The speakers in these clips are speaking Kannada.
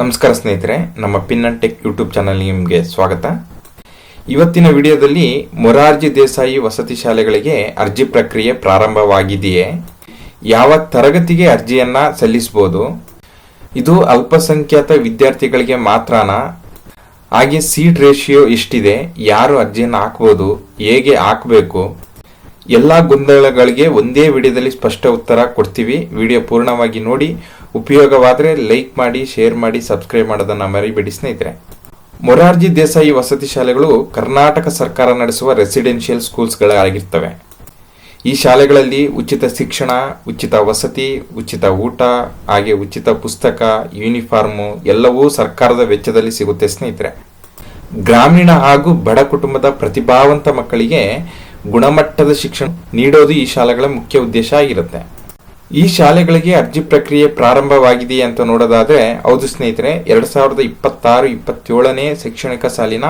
ನಮಸ್ಕಾರ ಸ್ನೇಹಿತರೆ, ನಮ್ಮ pin and tech YouTube channel ನಿಮಗೆ ಸ್ವಾಗತ. ಇವತ್ತಿನ ವಿಡಿಯೋದಲ್ಲಿ ಮೊರಾರ್ಜಿ ದೇಸಾಯಿ ವಸತಿ ಶಾಲೆಗಳಿಗೆ ಅರ್ಜಿ ಪ್ರಕ್ರಿಯೆ ಪ್ರಾರಂಭವಾಗಿದೆಯೇ? ಯಾವ ತರಗತಿಗೆ ಅರ್ಜಿಯನ್ನು ಸಲ್ಲಿಸಬಹುದು ಇದು ಅಲ್ಪಸಂಖ್ಯಾತ ವಿದ್ಯಾರ್ಥಿಗಳಿಗೆ ಮಾತ್ರನಾ? ಹಾಗೆ ಸೀಟ್ ರೇಷಿಯೋ ಎಷ್ಟಿದೆ? ಯಾರು ಅರ್ಜಿಯನ್ನು ಹಾಕ್ಬೋದು? ಹೇಗೆ ಹಾಕಬೇಕು? ಎಲ್ಲ ಗೊಂದಲಗಳಿಗೆ ಒಂದೇ ವಿಡಿಯೋದಲ್ಲಿ ಸ್ಪಷ್ಟ ಉತ್ತರ ಕೊಡ್ತೀವಿ. ವಿಡಿಯೋ ಪೂರ್ಣವಾಗಿ ನೋಡಿ. ಉಪಯೋಗವಾದರೆ ಲೈಕ್ ಮಾಡಿ, ಶೇರ್ ಮಾಡಿ, ಸಬ್ಸ್ಕ್ರೈಬ್ ಮಾಡೋದನ್ನು ಮರಿಬೇಡಿ ಸ್ನೇಹಿತರೆ. ಮೊರಾರ್ಜಿ ದೇಸಾಯಿ ವಸತಿ ಶಾಲೆಗಳು ಕರ್ನಾಟಕ ಸರ್ಕಾರ ನಡೆಸುವ ರೆಸಿಡೆನ್ಷಿಯಲ್ ಸ್ಕೂಲ್ಸ್ಗಳಾಗಿರ್ತವೆ. ಈ ಶಾಲೆಗಳಲ್ಲಿ ಉಚಿತ ಶಿಕ್ಷಣ, ಉಚಿತ ವಸತಿ, ಉಚಿತ ಊಟ, ಹಾಗೆ ಉಚಿತ ಪುಸ್ತಕ, ಯೂನಿಫಾರ್ಮು ಎಲ್ಲವೂ ಸರ್ಕಾರದ ವೆಚ್ಚದಲ್ಲಿ ಸಿಗುತ್ತೆ ಸ್ನೇಹಿತರೆ. ಗ್ರಾಮೀಣ ಹಾಗೂ ಬಡ ಕುಟುಂಬದ ಪ್ರತಿಭಾವಂತ ಮಕ್ಕಳಿಗೆ ಗುಣಮಟ್ಟದ ಶಿಕ್ಷಣ ನೀಡೋದು ಈ ಶಾಲೆಗಳ ಮುಖ್ಯ ಉದ್ದೇಶ ಆಗಿರುತ್ತೆ. ಈ ಶಾಲೆಗಳಿಗೆ ಅರ್ಜಿ ಪ್ರಕ್ರಿಯೆ ಪ್ರಾರಂಭವಾಗಿದೆಯೇ ಅಂತ ನೋಡೋದಾದ್ರೆ, ಹೌದು ಸ್ನೇಹಿತರೆ, ಎರಡ್ ಸಾವಿರದ ಇಪ್ಪತ್ತಾರು, ಇಪ್ಪತ್ತೇಳನೇ ಶೈಕ್ಷಣಿಕ ಸಾಲಿನ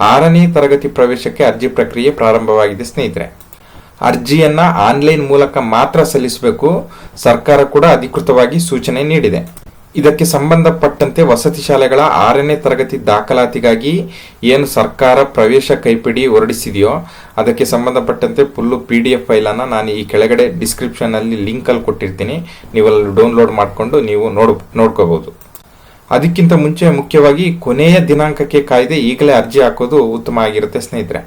ಆರನೇ ತರಗತಿ ಪ್ರವೇಶಕ್ಕೆ ಅರ್ಜಿ ಪ್ರಕ್ರಿಯೆ ಪ್ರಾರಂಭವಾಗಿದೆ ಸ್ನೇಹಿತರೆ. ಅರ್ಜಿಯನ್ನು ಆನ್ಲೈನ್ ಮೂಲಕ ಮಾತ್ರ ಸಲ್ಲಿಸಬೇಕು. ಸರ್ಕಾರ ಕೂಡ ಅಧಿಕೃತವಾಗಿ ಸೂಚನೆ ನೀಡಿದೆ. ಇದಕ್ಕೆ ಸಂಬಂಧಪಟ್ಟಂತೆ ವಸತಿ ಶಾಲೆಗಳ ಆರನೇ ತರಗತಿ ದಾಖಲಾತಿಗಾಗಿ ಏನು ಸರ್ಕಾರ ಪ್ರವೇಶ ಕೈಪಿಡಿ ಹೊರಡಿಸಿದೆಯೋ ಅದಕ್ಕೆ ಸಂಬಂಧಪಟ್ಟಂತೆ ಫುಲ್ಲು ಪಿ ಡಿ ಎಫ್ ಫೈಲನ್ನು ನಾನು ಈ ಕೆಳಗಡೆ ಡಿಸ್ಕ್ರಿಪ್ಷನಲ್ಲಿ ಲಿಂಕಲ್ಲಿ ಕೊಟ್ಟಿರ್ತೀನಿ. ನೀವು ಅಲ್ಲಿ ಡೌನ್ಲೋಡ್ ಮಾಡಿಕೊಂಡು ನೀವು ನೋಡ್ ನೋಡ್ಕೋಬಹುದು ಅದಕ್ಕಿಂತ ಮುಂಚೆ ಮುಖ್ಯವಾಗಿ ಕೊನೆಯ ದಿನಾಂಕಕ್ಕೆ ಕಾಯ್ದೆ ಈಗಲೇ ಅರ್ಜಿ ಹಾಕೋದು ಉತ್ತಮ ಆಗಿರುತ್ತೆ ಸ್ನೇಹಿತರೆ.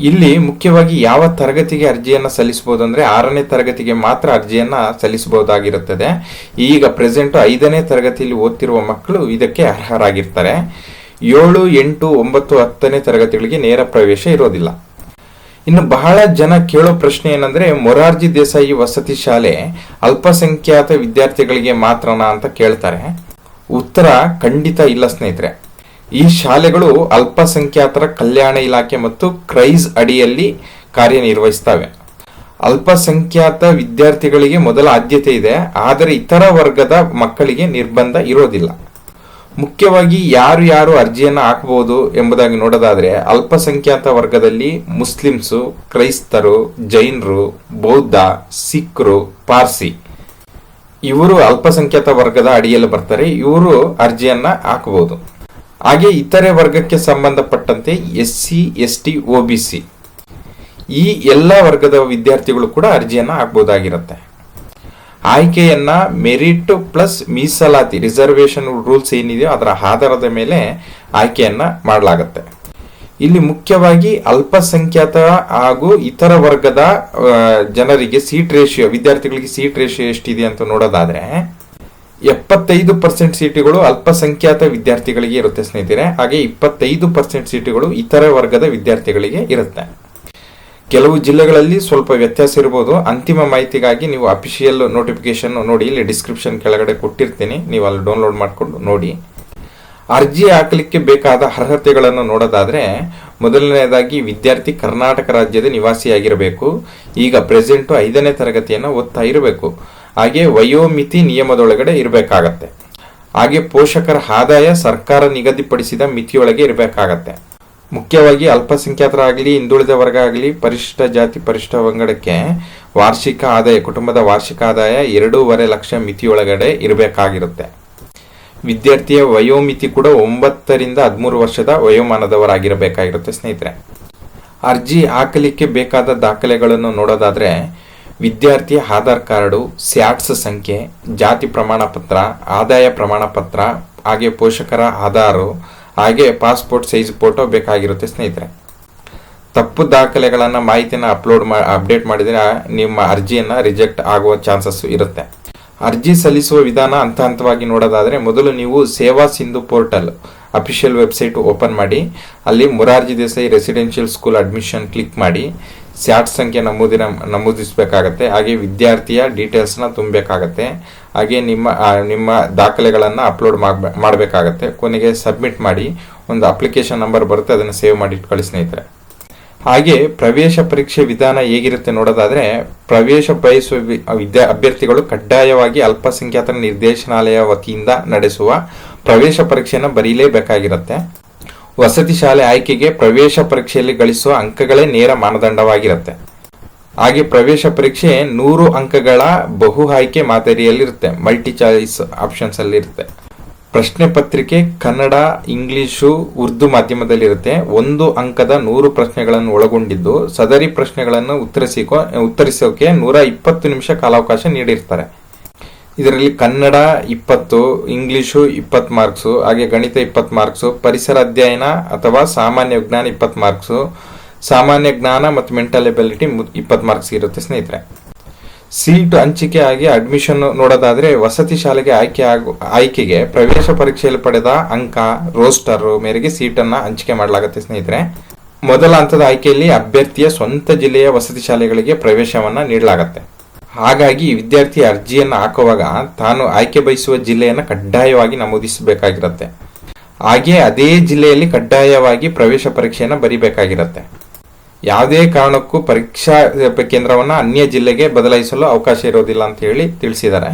ಇಲ್ಲಿ ಮುಖ್ಯವಾಗಿ ಯಾವ ತರಗತಿಗೆ ಅರ್ಜಿಯನ್ನು ಸಲ್ಲಿಸಬಹುದು ಅಂದರೆ ಆರನೇ ತರಗತಿಗೆ ಮಾತ್ರ ಅರ್ಜಿಯನ್ನು ಸಲ್ಲಿಸಬಹುದಾಗಿರುತ್ತದೆ. ಈಗ ಪ್ರೆಸೆಂಟ್ ಐದನೇ ತರಗತಿಯಲ್ಲಿ ಓದ್ತಿರುವ ಮಕ್ಕಳು ಇದಕ್ಕೆ ಅರ್ಹರಾಗಿರ್ತಾರೆ. ಏಳು, ಎಂಟು, ಒಂಬತ್ತು, ಹತ್ತನೇ ತರಗತಿಗಳಿಗೆ ನೇರ ಪ್ರವೇಶ ಇರೋದಿಲ್ಲ. ಇನ್ನು ಬಹಳ ಜನ ಕೇಳೋ ಪ್ರಶ್ನೆ ಏನಂದ್ರೆ, ಮೊರಾರ್ಜಿ ದೇಸಾಯಿ ವಸತಿ ಶಾಲೆ ಅಲ್ಪಸಂಖ್ಯಾತ ವಿದ್ಯಾರ್ಥಿಗಳಿಗೆ ಮಾತ್ರನಾ ಅಂತ ಕೇಳ್ತಾರೆ. ಉತ್ತರ ಖಂಡಿತ ಇಲ್ಲ ಸ್ನೇಹಿತರೆ. ಈ ಶಾಲೆಗಳು ಅಲ್ಪಸಂಖ್ಯಾತರ ಕಲ್ಯಾಣ ಇಲಾಖೆ ಮತ್ತು ಕ್ರೈಸ್ ಅಡಿಯಲ್ಲಿ ಕಾರ್ಯನಿರ್ವಹಿಸ್ತವೆ. ಅಲ್ಪಸಂಖ್ಯಾತ ವಿದ್ಯಾರ್ಥಿಗಳಿಗೆ ಮೊದಲ ಆದ್ಯತೆ ಇದೆ, ಆದರೆ ಇತರ ವರ್ಗದ ಮಕ್ಕಳಿಗೆ ನಿರ್ಬಂಧ ಇರೋದಿಲ್ಲ. ಮುಖ್ಯವಾಗಿ ಯಾರು ಯಾರು ಅರ್ಜಿಯನ್ನು ಹಾಕಬಹುದು ಎಂಬುದಾಗಿ ನೋಡೋದಾದರೆ, ಅಲ್ಪಸಂಖ್ಯಾತ ವರ್ಗದಲ್ಲಿ ಮುಸ್ಲಿಮ್ಸು, ಕ್ರೈಸ್ತರು, ಜೈನರು, ಬೌದ್ಧ, ಸಿಖ್ರು, ಪಾರ್ಸಿ ಇವರು ಅಲ್ಪಸಂಖ್ಯಾತ ವರ್ಗದ ಅಡಿಯಲ್ಲಿ ಬರ್ತಾರೆ, ಇವರು ಅರ್ಜಿಯನ್ನು ಹಾಕಬಹುದು ಹಾಗೆ ಇತರೆ ವರ್ಗಕ್ಕೆ ಸಂಬಂಧಪಟ್ಟಂತೆ S C S T O B C. ಈ ಎಲ್ಲ ವರ್ಗದ ವಿದ್ಯಾರ್ಥಿಗಳು ಕೂಡ ಅರ್ಜಿಯನ್ನು ಹಾಕ್ಬೋದಾಗಿರುತ್ತೆ. ಆಯ್ಕೆಯನ್ನ ಮೆರಿಟ್ ಪ್ಲಸ್ ಮೀಸಲಾತಿ ರಿಸರ್ವೇಶನ್ ರೂಲ್ಸ್ ಏನಿದೆಯೋ ಅದರ ಆಧಾರದ ಮೇಲೆ ಆಯ್ಕೆಯನ್ನ ಮಾಡಲಾಗುತ್ತೆ. ಇಲ್ಲಿ ಮುಖ್ಯವಾಗಿ ಅಲ್ಪಸಂಖ್ಯಾತ ಹಾಗೂ ಇತರ ವರ್ಗದ ಜನರಿಗೆ ಸೀಟ್ ರೇಷಿಯೋ, ವಿದ್ಯಾರ್ಥಿಗಳಿಗೆ ಸೀಟ್ ರೇಷಿಯೋ ಎಷ್ಟಿದೆ ಅಂತ ನೋಡೋದಾದ್ರೆ ಎಪ್ಪತ್ತೈದು ಪರ್ಸೆಂಟ್ ಸೀಟುಗಳು ಅಲ್ಪಸಂಖ್ಯಾತ ವಿದ್ಯಾರ್ಥಿಗಳಿಗೆ ಇರುತ್ತೆ ಸ್ನೇಹಿತರೆ. ಹಾಗೆ ಇಪ್ಪತ್ತೈದು ಪರ್ಸೆಂಟ್ ಸೀಟುಗಳು ಇತರ ವರ್ಗದ ವಿದ್ಯಾರ್ಥಿಗಳಿಗೆ ಇರುತ್ತೆ. ಕೆಲವು ಜಿಲ್ಲೆಗಳಲ್ಲಿ ಸ್ವಲ್ಪ ವ್ಯತ್ಯಾಸ ಇರಬಹುದು ಅಂತಿಮ ಮಾಹಿತಿಗಾಗಿ ನೀವು ಅಫಿಷಿಯಲ್ ನೋಟಿಫಿಕೇಶನ್ ನೋಡಿ. ಇಲ್ಲಿ ಡಿಸ್ಕ್ರಿಪ್ಷನ್ ಕೆಳಗಡೆ ಕೊಟ್ಟಿರ್ತೀನಿ. ನೀವು ಅಲ್ಲಿ ಡೌನ್ಲೋಡ್ ಮಾಡಿಕೊಂಡು ನೋಡಿ. ಅರ್ಜಿ ಹಾಕಲಿಕ್ಕೆ ಬೇಕಾದ ಅರ್ಹತೆಗಳನ್ನು ನೋಡೋದಾದರೆ ಮೊದಲನೆಯದಾಗಿ ವಿದ್ಯಾರ್ಥಿ ಕರ್ನಾಟಕ ರಾಜ್ಯದ ನಿವಾಸಿಯಾಗಿರಬೇಕು. ಈಗ ಪ್ರೆಸೆಂಟು ಐದನೇ ತರಗತಿಯನ್ನು ಓದ್ತಾ ಇರಬೇಕು. ಹಾಗೆ ವಯೋಮಿತಿ ನಿಯಮದೊಳಗಡೆ ಇರಬೇಕಾಗತ್ತೆ. ಹಾಗೆ ಪೋಷಕರ ಆದಾಯ ಸರ್ಕಾರ ನಿಗದಿಪಡಿಸಿದ ಮಿತಿಯೊಳಗೆ ಇರಬೇಕಾಗತ್ತೆ. ಮುಖ್ಯವಾಗಿ ಅಲ್ಪಸಂಖ್ಯಾತರಾಗಲಿ, ಹಿಂದುಳಿದ ವರ್ಗ ಆಗಲಿ ಪರಿಶಿಷ್ಟ ಜಾತಿ, ಪರಿಶಿಷ್ಟ ಪಂಗಡಕ್ಕೆ ವಾರ್ಷಿಕ ಆದಾಯ, ಕುಟುಂಬದ ವಾರ್ಷಿಕ ಆದಾಯ ಎರಡೂವರೆ ಲಕ್ಷ ಮಿತಿಯೊಳಗಡೆ ಇರಬೇಕಾಗಿರುತ್ತೆ. ವಿದ್ಯಾರ್ಥಿಯ ವಯೋಮಿತಿ ಕೂಡ ಒಂಬತ್ತರಿಂದ ಹದಿಮೂರು ವರ್ಷದ ವಯೋಮಾನದವರಾಗಿರಬೇಕಾಗಿರುತ್ತೆ ಸ್ನೇಹಿತರೆ. ಅರ್ಜಿ ಹಾಕಲಿಕ್ಕೆ ಬೇಕಾದ ದಾಖಲೆಗಳನ್ನು ನೋಡೋದಾದ್ರೆ ವಿದ್ಯಾರ್ಥಿಯ ಆಧಾರ್ ಕಾರ್ಡು, ಸ್ಯಾಟ್ಸ್ ಸಂಖ್ಯೆ, ಜಾತಿ ಪ್ರಮಾಣ ಪತ್ರ ಆದಾಯ ಪ್ರಮಾಣ ಪತ್ರ ಹಾಗೆ ಪೋಷಕರ ಆಧಾರು, ಹಾಗೆ ಪಾಸ್ಪೋರ್ಟ್ ಸೈಜ್ ಫೋಟೋ ಬೇಕಾಗಿರುತ್ತೆ ಸ್ನೇಹಿತರೆ. ತಪ್ಪು ದಾಖಲೆಗಳನ್ನು ಮಾಹಿತಿನ ಅಪ್ಲೋಡ್ ಮಾ, ಅಪ್ಡೇಟ್ ಮಾಡಿದರೆ ನಿಮ್ಮ ಅರ್ಜಿಯನ್ನು ರಿಜೆಕ್ಟ್ ಆಗುವ ಚಾನ್ಸಸ್ ಇರುತ್ತೆ. ಅರ್ಜಿ ಸಲ್ಲಿಸುವ ವಿಧಾನ ಹಂತ ಹಂತವಾಗಿ ನೋಡೋದಾದರೆ ಮೊದಲು ನೀವು Seva Sindhu portal official website open ಮಾಡಿ, ಅಲ್ಲಿ Morarji Desai residential school admission click ಮಾಡಿ ಸ್ಯಾಟ್ ಸಂಖ್ಯೆ ನಮೂದಿನ, ನಮೂದಿಸಬೇಕಾಗತ್ತೆ. ಹಾಗೆ ವಿದ್ಯಾರ್ಥಿಯ ಡೀಟೇಲ್ಸ್ನ ತುಂಬಬೇಕಾಗತ್ತೆ. ಹಾಗೆ ನಿಮ್ಮ ನಿಮ್ಮ ದಾಖಲೆಗಳನ್ನು ಅಪ್ಲೋಡ್ ಮಾಡಬೇಕಾಗತ್ತೆ. ಕೊನೆಗೆ ಸಬ್ಮಿಟ್ ಮಾಡಿ, ಒಂದು ಅಪ್ಲಿಕೇಶನ್ ನಂಬರ್ ಬರುತ್ತೆ, ಅದನ್ನು ಸೇವ್ ಮಾಡಿ ಇಟ್ಕೊಳ್ಳಿ ಸ್ನೇಹಿತರೆ. ಹಾಗೆ ಪ್ರವೇಶ ಪರೀಕ್ಷೆ ವಿಧಾನ ಹೇಗಿರುತ್ತೆ ನೋಡೋದಾದ್ರೆ, ಪ್ರವೇಶ ಬಯಸುವ ವಿದ್ಯಾ, ಅಭ್ಯರ್ಥಿಗಳು ಕಡ್ಡಾಯವಾಗಿ ಅಲ್ಪಸಂಖ್ಯಾತರ ನಿರ್ದೇಶನಾಲಯ ವತಿಯಿಂದ ನಡೆಸುವ ಪ್ರವೇಶ ಪರೀಕ್ಷೆಯನ್ನು ಬರೀಲೇಬೇಕಾಗಿರುತ್ತೆ. ವಸತಿ ಶಾಲೆ ಆಯ್ಕೆಗೆ ಪ್ರವೇಶ ಪರೀಕ್ಷೆಯಲ್ಲಿ ಗಳಿಸುವ ಅಂಕಗಳೇ ನೇರ ಮಾನದಂಡವಾಗಿರುತ್ತೆ. ಹಾಗೆ ಪ್ರವೇಶ ಪರೀಕ್ಷೆ ನೂರು ಅಂಕಗಳ ಬಹು ಆಯ್ಕೆ ಮಾದರಿಯಲ್ಲಿರುತ್ತೆ ಮಲ್ಟಿ ಚಾಯ್ಸ್ ಆಪ್ಷನ್ಸ್ ಅಲ್ಲಿ ಇರುತ್ತೆ ಪ್ರಶ್ನೆ ಪತ್ರಿಕೆ, ಕನ್ನಡ ಇಂಗ್ಲಿಷು ಉರ್ದು ಮಾಧ್ಯಮದಲ್ಲಿರುತ್ತೆ. ಒಂದು ಅಂಕದ ನೂರು ಪ್ರಶ್ನೆಗಳನ್ನು ಒಳಗೊಂಡಿದ್ದು, ಸದರಿ ಪ್ರಶ್ನೆಗಳನ್ನು ಉತ್ತರಿಸಿಕೊ ಉತ್ತರಿಸೋಕೆ ನೂರ ಇಪ್ಪತ್ತು ನಿಮಿಷ ಕಾಲಾವಕಾಶ ನೀಡಿರ್ತಾರೆ. ಇದರಲ್ಲಿ ಕನ್ನಡ ಇಪ್ಪತ್ತು ಇಂಗ್ಲೀಷು ಇಪ್ಪತ್ತು ಮಾರ್ಕ್ಸು, ಹಾಗೆ ಗಣಿತ ಇಪ್ಪತ್ತು ಮಾರ್ಕ್ಸು, ಪರಿಸರ ಅಧ್ಯಯನ ಅಥವಾ ಸಾಮಾನ್ಯ ವಿಜ್ಞಾನ ಇಪ್ಪತ್ತು ಮಾರ್ಕ್ಸು, ಸಾಮಾನ್ಯ ಜ್ಞಾನ ಮತ್ತು ಮೆಂಟಲ್ ಎಬಿಲಿಟಿ ಇಪ್ಪತ್ತು ಮಾರ್ಕ್ಸ್ ಇರುತ್ತೆ ಸ್ನೇಹಿತರೆ. ಸೀಟು ಹಂಚಿಕೆ ಆಗಿ ಅಡ್ಮಿಷನ್ ನೋಡೋದಾದರೆ ವಸತಿ ಶಾಲೆಗೆ ಆಯ್ಕೆ ಆಗು ಆಯ್ಕೆಗೆ ಪ್ರವೇಶ ಪರೀಕ್ಷೆಯಲ್ಲಿ ಪಡೆದ ಅಂಕ ರೋಸ್ಟರ್ ಮೇರೆಗೆ ಸೀಟನ್ನು ಹಂಚಿಕೆ ಮಾಡಲಾಗುತ್ತೆ ಸ್ನೇಹಿತರೆ. ಮೊದಲ ಹಂತದ ಆಯ್ಕೆಯಲ್ಲಿ ಅಭ್ಯರ್ಥಿಯ ಸ್ವಂತ ಜಿಲ್ಲೆಯ ವಸತಿ ಶಾಲೆಗಳಿಗೆ ಪ್ರವೇಶವನ್ನು ನೀಡಲಾಗುತ್ತೆ. ಹಾಗಾಗಿ ವಿದ್ಯಾರ್ಥಿ ಅರ್ಜಿಯನ್ನು ಹಾಕುವಾಗ ತಾನು ಆಯ್ಕೆ ಬಯಸುವ ಜಿಲ್ಲೆಯನ್ನು ಕಡ್ಡಾಯವಾಗಿ ನಮೂದಿಸಬೇಕಾಗಿರುತ್ತೆ. ಹಾಗೆ ಅದೇ ಜಿಲ್ಲೆಯಲ್ಲಿ ಕಡ್ಡಾಯವಾಗಿ ಪ್ರವೇಶ ಪರೀಕ್ಷೆಯನ್ನು ಬರಿಬೇಕಾಗಿರುತ್ತೆ. ಯಾವುದೇ ಕಾರಣಕ್ಕೂ ಪರೀಕ್ಷಾ ಕೇಂದ್ರವನ್ನು ಅನ್ಯ ಜಿಲ್ಲೆಗೆ ಬದಲಾಯಿಸಲು ಅವಕಾಶ ಇರೋದಿಲ್ಲ ಅಂತ ಹೇಳಿ ತಿಳಿಸಿದ್ದಾರೆ.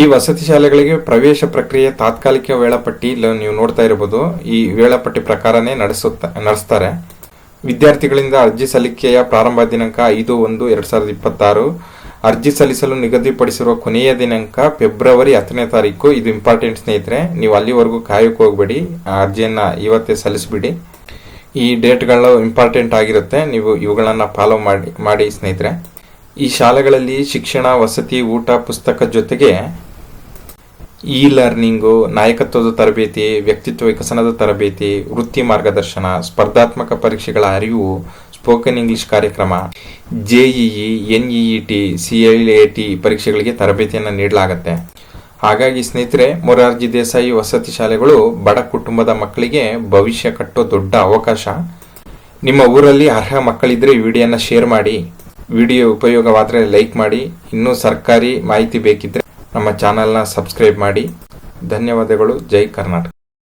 ಈ ವಸತಿ ಶಾಲೆಗಳಿಗೆ ಪ್ರವೇಶ ಪ್ರಕ್ರಿಯೆ ತಾತ್ಕಾಲಿಕ ವೇಳಾಪಟ್ಟಿ ನೀವು ನೋಡ್ತಾ ಇರಬಹುದು ಈ ವೇಳಾಪಟ್ಟಿ ಪ್ರಕಾರನೇ ನಡೆಸುತ್ತ, ನಡೆಸ್ತಾರೆ. ವಿದ್ಯಾರ್ಥಿಗಳಿಂದ ಅರ್ಜಿ ಸಲ್ಲಿಕೆಯ ಪ್ರಾರಂಭ ದಿನಾಂಕ ಐದು ಒಂದು ಎರಡು ಸಾವಿರದ ಇಪ್ಪತ್ತಾರು. ಅರ್ಜಿ ಸಲ್ಲಿಸಲು ನಿಗದಿಪಡಿಸಿರುವ ಕೊನೆಯ ದಿನಾಂಕ ಫೆಬ್ರವರಿ ಹತ್ತನೇ ತಾರೀಕು. ಇದು ಇಂಪಾರ್ಟೆಂಟ್ ಸ್ನೇಹಿತರೆ, ನೀವು ಅಲ್ಲಿವರೆಗೂ ಕಾಯಕ್ಕೆ ಹೋಗಬೇಡಿ. ಆ ಅರ್ಜಿಯನ್ನು ಇವತ್ತೇ ಸಲ್ಲಿಸ್ಬಿಡಿ. ಈ ಡೇಟ್ಗಳು ಇಂಪಾರ್ಟೆಂಟ್ ಆಗಿರುತ್ತೆ. ನೀವು ಇವುಗಳನ್ನು ಫಾಲೋ ಮಾಡಿ ಮಾಡಿ ಸ್ನೇಹಿತರೆ. ಈ ಶಾಲೆಗಳಲ್ಲಿ ಶಿಕ್ಷಣ, ವಸತಿ, ಊಟ, ಪುಸ್ತಕ ಜೊತೆಗೆ ಇ ಲರ್ನಿಂಗು ನಾಯಕತ್ವದ ತರಬೇತಿ, ವ್ಯಕ್ತಿತ್ವ ವಿಕಸನದ ತರಬೇತಿ, ವೃತ್ತಿ ಮಾರ್ಗದರ್ಶನ, ಸ್ಪರ್ಧಾತ್ಮಕ ಪರೀಕ್ಷೆಗಳ ಅರಿವು ಸ್ಪೋಕನ್ ಇಂಗ್ಲಿಷ್ ಕಾರ್ಯಕ್ರಮ JEE NEET C L A T ಪರೀಕ್ಷೆಗಳಿಗೆ ತರಬೇತಿಯನ್ನು ನೀಡಲಾಗುತ್ತೆ. ಹಾಗಾಗಿ ಸ್ನೇಹಿತರೆ, ಮೊರಾರ್ಜಿ ದೇಸಾಯಿ ವಸತಿ ಶಾಲೆಗಳು ಬಡ ಕುಟುಂಬದ ಮಕ್ಕಳಿಗೆ ಭವಿಷ್ಯ ಕಟ್ಟೋ ದೊಡ್ಡ ಅವಕಾಶ. ನಿಮ್ಮ ಊರಲ್ಲಿ ಅರ್ಹ ಮಕ್ಕಳಿದ್ರೆ ವಿಡಿಯೋನ ಶೇರ್ ಮಾಡಿ, ವಿಡಿಯೋ ಉಪಯೋಗವಾದರೆ ಲೈಕ್ ಮಾಡಿ, ಇನ್ನೂ ಸರ್ಕಾರಿ ಮಾಹಿತಿ ಬೇಕಿದ್ರೆ ನಮ್ಮ ಚಾನಲ್ನ ಸಬ್ಸ್ಕ್ರೈಬ್ ಮಾಡಿ. ಧನ್ಯವಾದಗಳು, ಜೈ ಕರ್ನಾಟಕ.